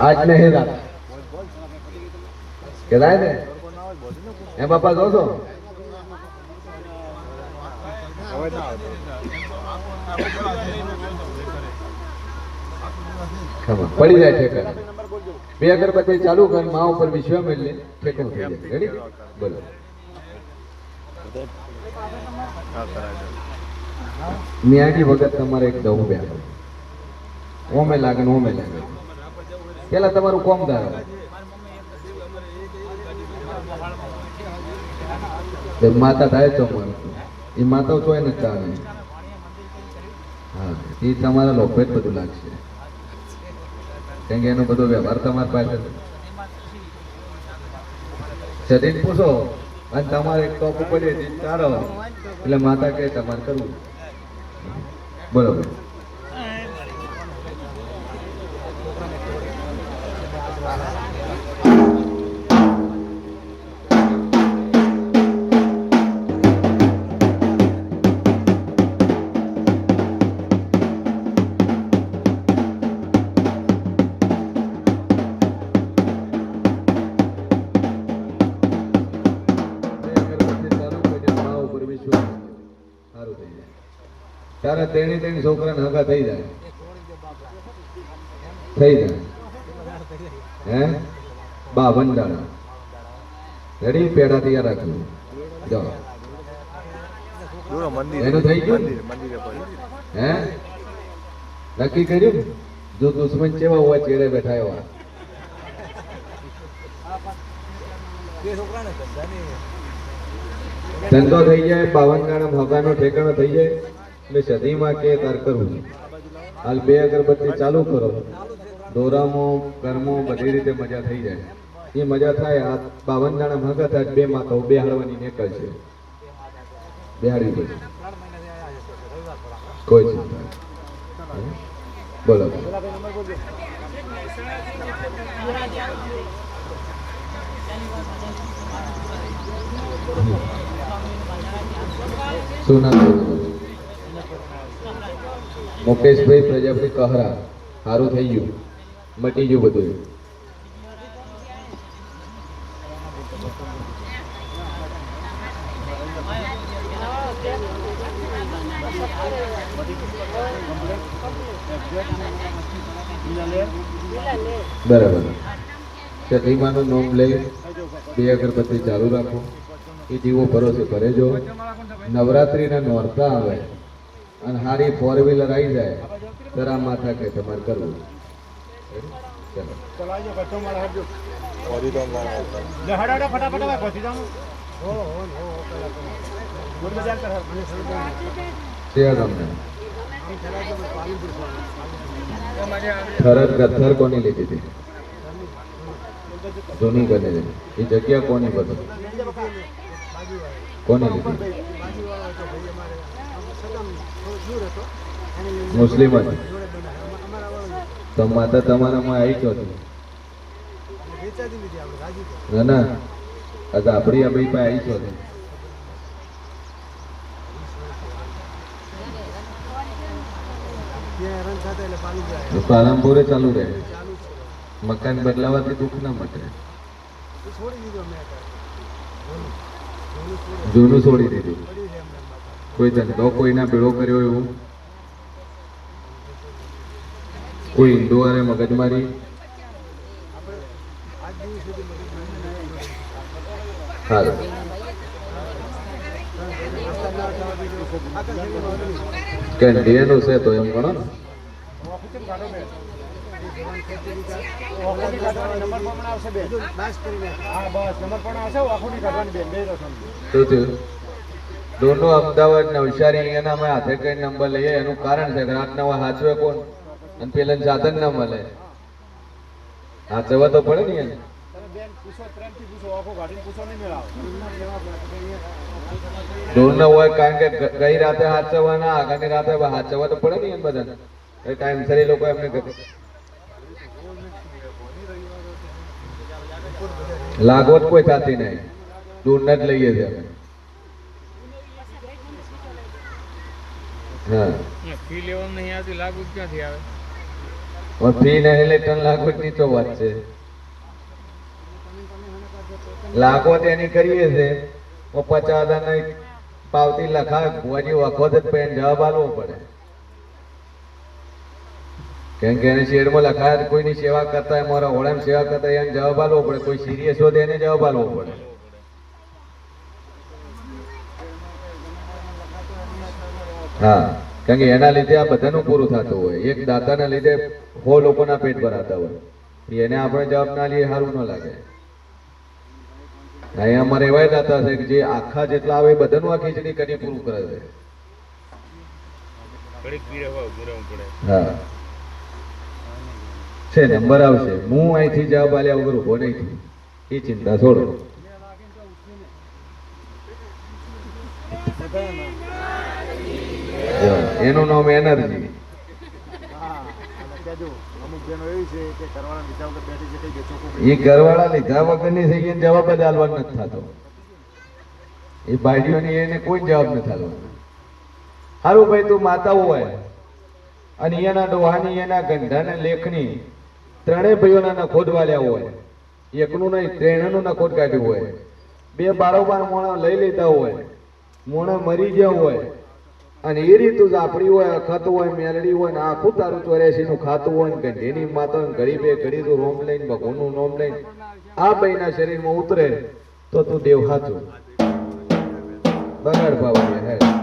આજ નહીં રાત કહેવાય ને? એ બાપા, કહો છો? પડી જાય ઠેકાણે. બે અગરબત્તી ચાલુ કર, મા ઉપર વિશ્વ મેળલે ઠેકાણું થઈ જાય. રેડી બોલો. મિયાગી વખત તમારે એક દવું બે ઓમે લાગે ને ઓમે લાગે. પેલા તમારું કોમ ધારો. માતા થાય તો એ માતાઓ તો એને ચાલે. હા, એ તમારા લોકો જ બધું લાગશે. કેમ કે એનો બધો વ્યવહાર તમારી પાસે છે. શરીર પૂછો, અને તમારે એક ટોપ ઉપર ચાલો. એટલે માતા કહે, તમારે કરવું બરોબર. તેણી તેણી છોકરાને હગા થઈ જાય. થઈ જાય. હે? બા વંડાણા. રેડી? પેડા તૈયાર રાખજો. જો. એનું થઈ ગયું? હે? નક્કી કર્યું? જો દુશ્મન કેવા હોય ચેડે બેઠા એવા. ધંધો થઈ જાય બાવન ગાણા ભગાનો ઠેકાણો થઈ જાય. એટલે સદીમાં કે તાર કરવું હાલ બે અગરબત્તી ચાલુ કરો. દોરામો કર્મો બધી રીતે મજા થઈ જાય. એ મજા થાય, આ બાવન જણા ભગા થાય, બે માતાઓ બે હાડવાની નીકળશે બેહાડવી પડશે કોઈ ચિંતા બોલો. છે? તમારું? મુકેશભાઈ પ્રજાપતિ કહરા સારું થઈ ગયું. મટી ગયું બધું. બરાબર. સતીમાનું નોમ લઈ બે અગરબત્તી ચાલુ રાખો. એ દીવો ભરોસે કરે જો નવરાત્રિના નોરતા આવે. અને હારી ફોર વ્હીલર આવી જાય તરા માથા કે તમારે કરવું. થરદ કોની લીધી હતી? જૂની કરી એ જગ્યા કોની બધી કોની લીધી? મુસ્લિમ જ. તો માતા તમારામાં આવી છો ના ના આ તો આપણી ભાઈ પાસે આવી છો પાલનપુરે ચાલુ રહે. મકાન બદલાવાથી દુઃખ ના મટે. જૂનું છોડી દીધું. કોઈ ધંધો કોઈના ભેળો કર્યો એવું. કોઈ હિન્દુ વારે મગજમારી સારું. ડીએનું છે તો એમ ગણો ને. દોનો અમદાવાદ નવસારી એના અમે હાથે કઈ નંબર લઈએ એનું કારણ છે કે રાતના વા હાચવે કોણ? અને પેલા સાધન ના મળે. હાચવા તો પડે ને દૂર હોય કારણ કે ગઈ રાતે હાચવવાના આગળની રાતે હાચવવા તો પડે ને એમ બધાને. એ ટાઈમ સર એ લોકો એમને લાગવત કોઈ થતી નહીં. દૂર જ લઈએ છીએ અમે. હા. ફી લેવાનું નહીં આવતી લાગુ ક્યાંથી આવે? ફી ને એટલે ત્રણ લાખની તો વાત છે. લાખો એની કરીએ છે પચાસ હજારની પાવતી લખાય ભુવાજી વખત જ પેન જવાબ આપવો પડે. કેમ કે એને શેરમાં લખાય કોઈની સેવા કરતા હોય મારા હોળાની સેવા કરતા હોય એને જવાબ આપવો પડે. કોઈ સિરિયસ હોય તો એને જવાબ આપવો પડે. હા કારણ કે એના લીધે આ બધાનું પૂરું થતું હોય. એક દાતાના લીધે સો લોકોના પેટ ભરાતા હોય. એને આપણે જવાબ ના લઈએ સારું ન લાગે. અહીંયા અમારે એવા દાતા છે કે જે આખા જેટલા આવે બધાનું આ ખીચડી કરી પૂરું કરે છે. હા. છે નંબર આવશે. હું અહીંથી જવાબ આલ્યા વગર ઊભો નહીં થયું. એ ચિંતા છોડો. એનું નામ એનર્જી. એ ઘરવાળા લીધા વગરની થઈ ગઈ જવાબ જ આલવા નથી થતો. એ બાઈડીઓની એને કોઈ જવાબ નથી આલવાનો. સારું ભાઈ, તું માતા હોય અને એના ડોહાની, એના ગંઢાને લેખની ત્રણેય ભાઈઓના નખોદ વાલ્યા હોય. એકનું નહીં, ત્રણેયનું નખોદ કાઢ્યું હોય. બે બારોબાર મોણા લઈ લેતા હોય. મોણા મરી ગયા હોય. અને એ રીતું ઝાપડી હોય, અખત હોય, મેલડી હોય, ને આખું તારું ચોર્યાસી નું ખાતું હોય, ને ગંઢેની માતા ગરીબે ઘડી બે ઘડી તું રોમ લઈને, ભગવાનનું નોમ લઈને આ ભાઈના શરીરમાં ઉતરે, તો તું દેવ હાચું બગાડ ભાવ હે.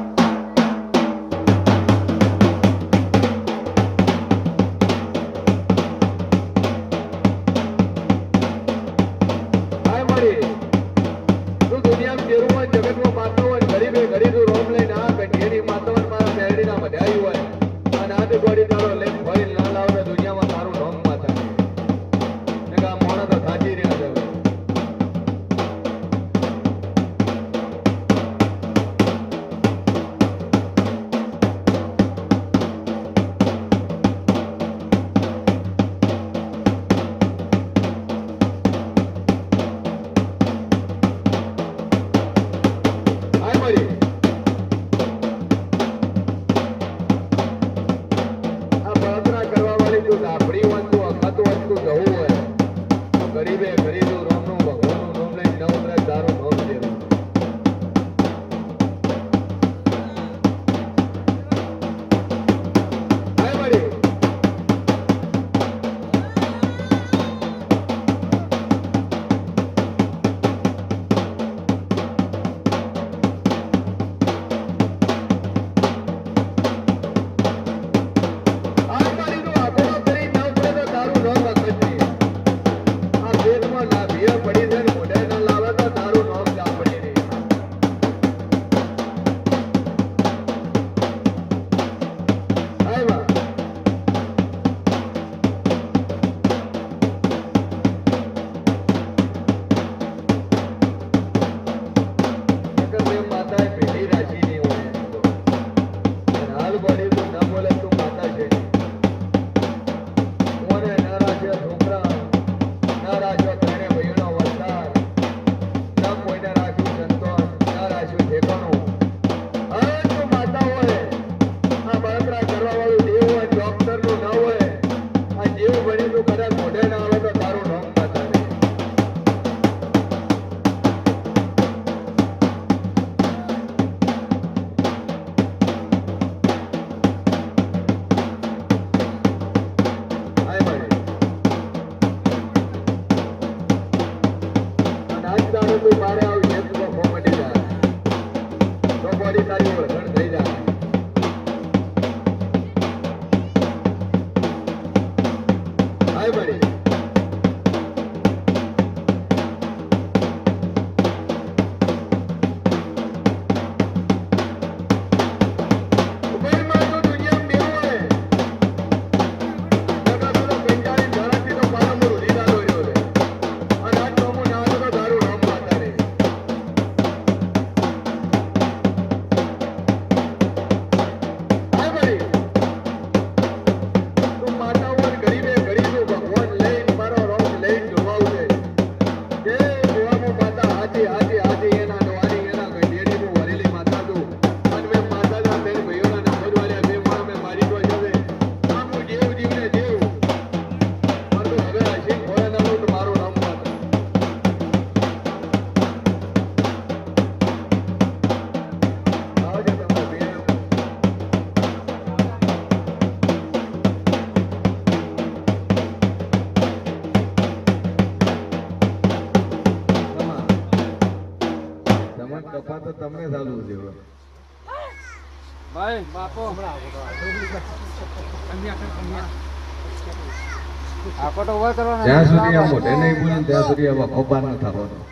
જ્યાં સુધી આ મોઢે નહીં બોલે ત્યાં સુધી આવા ખોબાર ન થવાનો.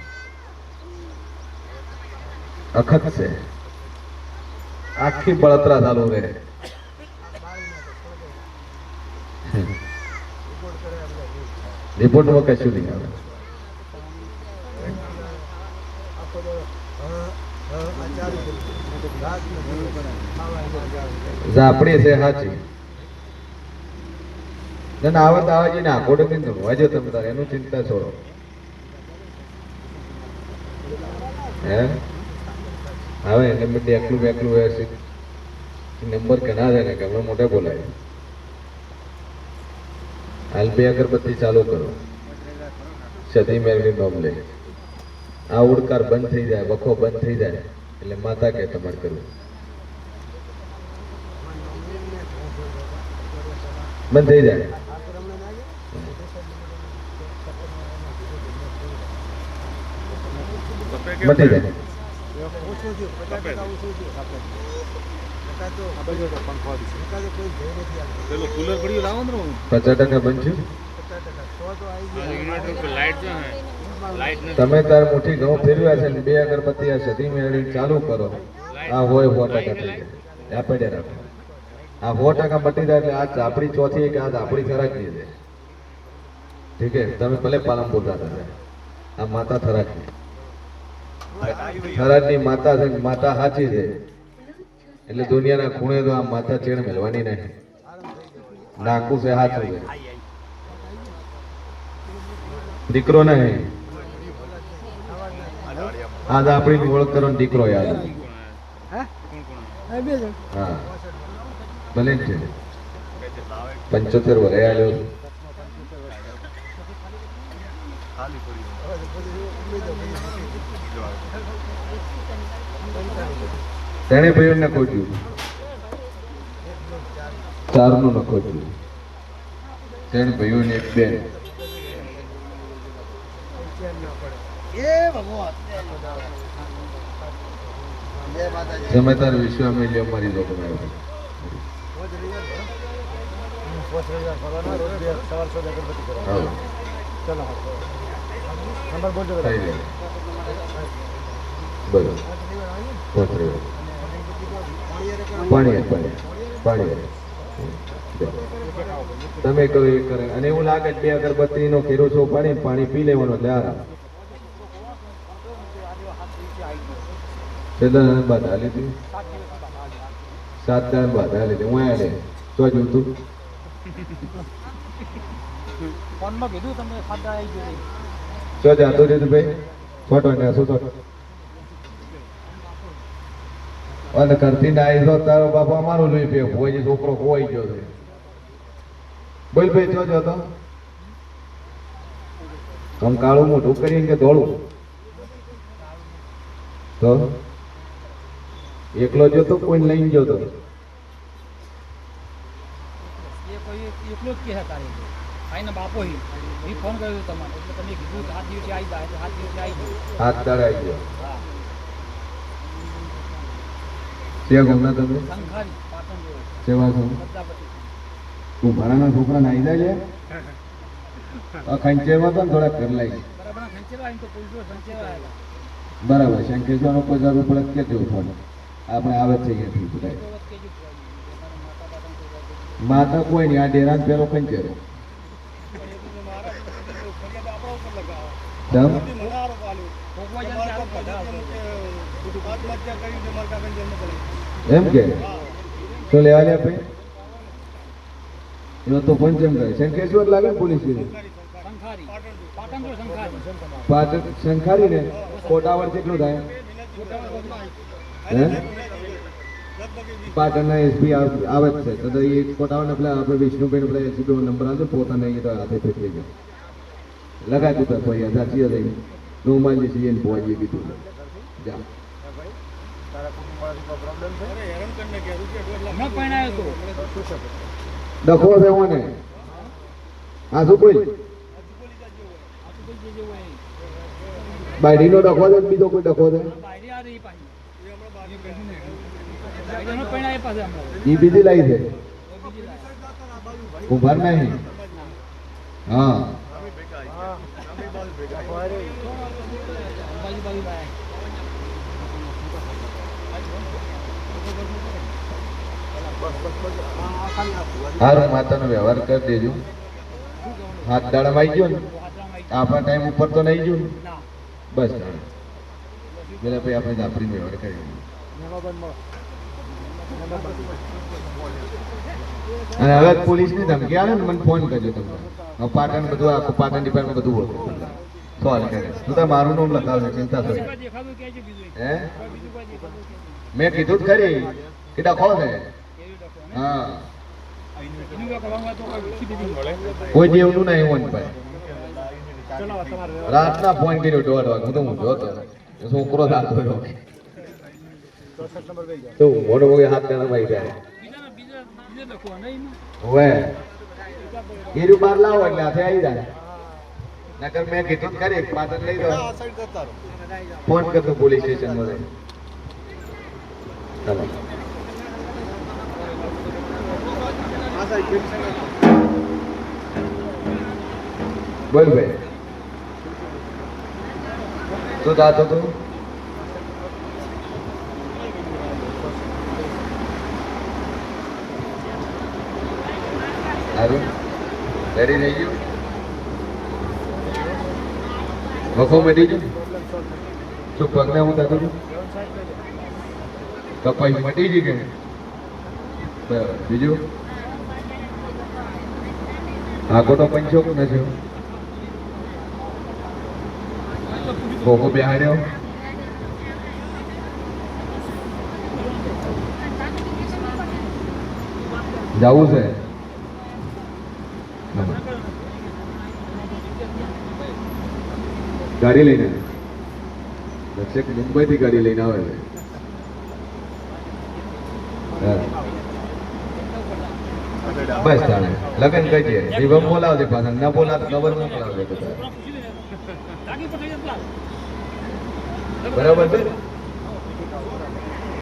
અખત છે. આખી બળતરા ચાલુ રહે. રિપોર્ટમાં કશું નહીં આવે. ના ના આવત આવાજી ને આખોડો તમે એનું ચિંતા છોડો. હે? હવે એને બધે એકલું બેકલું છે. નંબર ઘણા છે ને કે હમણાં મોઢે બોલાય. હાલ બે અગરબત્તી ચાલુ કરો. સતી મેળવી નોમ આ ઉડકાર બંધ થઈ જાય, વખો બંધ થઈ જાય. એટલે માતા કે તમારે કરવું? બંધ થઈ જાય. મટી જાય. પેલું કુલર પડ્યું લાવો ને હું પચાસ ટકા બંધ થયું. ઇન્વર્ટર પર લાઈટ જો હે. લાઈટ નથી તમે તાર મુઠ્ઠી ઘઉં ફેરવ્યા છે ને બે અગરબત્તી આ સતી મેળવી ચાલુ કરો. આ હોય સો ટકા થઈ જાય. આ પડ્યા રાખો. આ સો ટકા મટી જાય એટલે આ આપણી ચોથી કે આ આપણી થરાકની છે. ઠીક છે? તમે ભલે બોલતા હતા. આ માતા થરાકની થરાકની માતા છે માતા સાચી છે. એટલે દુનિયાના ખૂણે તો આ માતા ચેડ મેળવાની નહીં. નાખું છે હાથ દીકરો નહીં. આજ આપણી ઓળખ કરો દીકરો યાદ હા? ભલે છે. પંચોતેર વરે આવ્યો. તેણે ભાઈઓ ને ખોટ્યું ચારનું ન ખોટ્યું તેણે ભાઈઓ ને એક બેન તમે તાર વિશ્વામિત્રી અમારી જોડે આવ્યો. હાલો. થઈ જાય. બરોબર પહોંચી ગયો. પાણી આપ, પાણી આપ, પાણી આપ. તમે કરો એ કરે અને એવું લાગે બે અગરબત્તી નો ખેરો છો પાણી પાણી પી લેવાનો એટલે આરામ છેલ્લા બાધા લીધી સાત દાન બાધા લીધી હતી હું લે તો જોતું ફોનમાં કીધું ખાતા આવી ગયું તો જાતો ભાઈ છોટો ને શું છોટો અને કરતી ના તો તારો બાપા અમારું લઈ પે હોય છોકરો ખોવાઈ ગયો છે બોલ ભાઈ જો જો તો આમ કાળું મોટું કરીને કે ધોળું તો એકલો જોતો કોઈ લઈને જતો એકલો જ કહે તારે આઈને બાપો હી એ ફોન કર્યો તમારે. એટલે તમે કીધું કે દિવસે આવી જાય હાથ દિવસે આવી જાય હાથ આવી ગયો. હા. ત્યાં ગમના તમે? શંખારી પાટણ જેવો. સેવા છો તું ભાડાના છોકરા નાઈ જાય છે? આ ખંચેરમાં તો થોડા કર લઈ બરાબર આવીને તો પોલીસો ખંચેરા બરાબર શંકેશ્વરનો કોઈ જરૂર પડે કે કેજો ફોન આપણે આવે છે અહીંયાથી બધા. માતા કોઈ નહીં, આ ડેરાન પેલો ખંચેરો તમ. એમ કે? તો લેવા લે ભાઈ. એનો તો પંચમ કરે શંકેશ્વર લાગે પોલીસ પાટણ શંખારી ને? કોટાવર કેટલું થાય. હે? પાટણના એસપી આવે જ છે. તો એ કોટાવર પેલા આપણે વિષ્ણુભાઈ પેલા એસપી નંબર આવશે પોતાને એ તો હાથે ફેરવી ગયો લગાવી દીધા કોઈ હજાર છીએ થઈ નો માનજી છીએ ને પહોંચી દીધું. જા. ડખો છે મને આ શું કોઈ? બાયડીનો ડખો છે બીજો કોઈ ડખો છે આ બાયરી આ રહી પાછી એનો પરિણામ એ બીજી લાઈ છે. ઉભર નહીં. હા. હારું માતાનો વ્યવહાર કરી દેજો. હાથ દાડા આવી ગયો ને આપણા ટાઈમ ઉપર તો નહીં ગયું બસ પેલા ભાઈ આપણે જાફરી વ્યવહાર કરી અને હવે પોલીસની ધમકી આવે ને, મને ફોન કરજો તમે. હવે પાટણ બધું આખું પાટણ ડિપાર્ટમેન્ટ બધું બોલો. સોલ્વ કરે તું તાર મારું નામ લખાવજો ચિંતા બીજું હે. મેં કીધું જ ખરી. કે ડખો છે. હા. કોઈ હોય જેવનું નહીં હોય ભાઈ. રાતના ફોન કર્યો દોઢ વાગે. હું તો હું જોતો છોકરો રહ્યો? તો મોટો મોટો હાથ દાડા ભાઈ જાય. હવે એ બાર લાવો એટલે હાથે આવી જાય. નકર મેં કીધું કરી પાછળ લઈ દો ફોન કરતો પોલીસ સ્ટેશન મળે ચાલો. બોલ ભાઈ. શું થતું તું સારું રેડી રહી ગયું? વખો મટી ગયું શું પગને હું હતું કપાઈ મટી ગઈ કે બરાબર. બીજું? આગોટો પંચો કે નથી ખોખો બેહાડ્યો જવું છે? ગાડી લઈને મુંબઈ થી ગાડી લઈને આવે. બસ ચાલે. લગન કહીએ વિભમ બોલાવજે પાછા. ન બોલા ખબર ન બોલાવજે બધા. બરાબર છે